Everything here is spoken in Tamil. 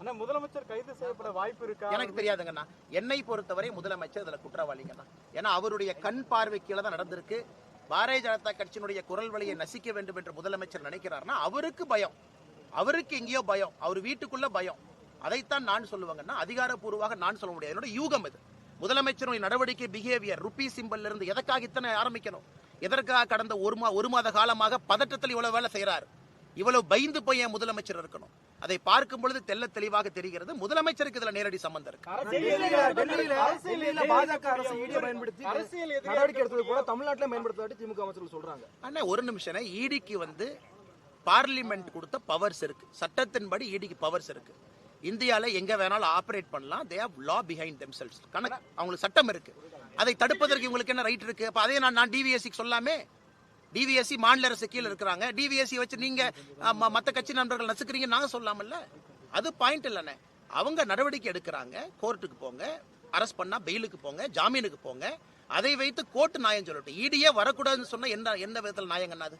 ஆனா முதலமைச்சர் கைது செய்யப்பட வாய்ப்பு இருக்கா? எனக்கு தெரியாதுங்கண்ணா. என்னை பொறுத்தவரை முதலமைச்சர் இதுல குற்றவாளிங்கண்ணா. ஏன்னா அவருடைய கண் பார்வை கீழே தான் நடந்திருக்கு. பாரதிய ஜனதா கட்சியினுடைய குரல் வழியை நசிக்க வேண்டும் என்று முதலமைச்சர் நினைக்கிறார்னா அவருக்கு பயம். அவருக்கு எங்கேயோ பயம். அவர் வீட்டுக்குள்ள பயம். அதைத்தான் நான் சொல்லுவாங்கன்னா அதிகாரப்பூர்வமாக நான் சொல்ல முடியாது. என்னோட யூகம் இது. முதலமைச்சருடைய நடவடிக்கை பிஹேவியர் ருப்பி சிம்பல்ல இருந்து எதற்காக இத்தனை ஆரம்பிக்கணும்? எதற்காக கடந்த ஒரு மா ஒரு மாத காலமாக பதட்டத்தில் இவ்வளவு வேலை செய்கிறார் இவ்வளவு பயந்து போய் ஏன் முதலமைச்சர் இருக்கணும். அதை பார்க்கும் பொழுது தெல்ல தெளிவாக தெரிகிறது. முதலமைச்சருக்கு இதுல நேரடி சம்பந்தம் இருக்கு. ஒரு நிமிஷம். ஈடிக்கு வந்து பார்லிமெண்ட் கொடுத்த பவர்ஸ் இருக்கு. சட்டத்தின்படி ஈடிக்கு பவர்ஸ் இருக்கு. இந்தியால எங்க வேணாலும் ஆபரேட் பண்ணலாம். They have law behind themselves கணக்கு. அவங்களுக்கு சட்டம் இருக்கு. அதை தடுப்பதற்கு இவங்களுக்கு என்ன ரைட் இருக்கு? அப்ப அதே நான் நான் டிவிஎஸ்சிக்கு சொல்லாமே? டிவிஎஸ்சி மாநில அரசு கீழே இருக்கிறாங்க. டிவிஎஸ்சி வச்சு நீங்க மற்ற ம- கட்சி நண்பர்கள் நசுக்கிறீங்க நாங்க சொல்லாமல்ல. அது பாயிண்ட் இல்லைண்ணே. அவங்க நடவடிக்கை எடுக்கிறாங்க. கோர்ட்டுக்கு போங்க. அரெஸ்ட் பண்ணா பெயிலுக்கு போங்க. ஜாமீனுக்கு போங்க. அதை வைத்து கோர்ட்டு நியாயம் சொல்லட்டும். இடியே வரக்கூடாதுன்னு சொன்னா என்ன எந்த விதத்தில் நியாயங்கண்ணா அது?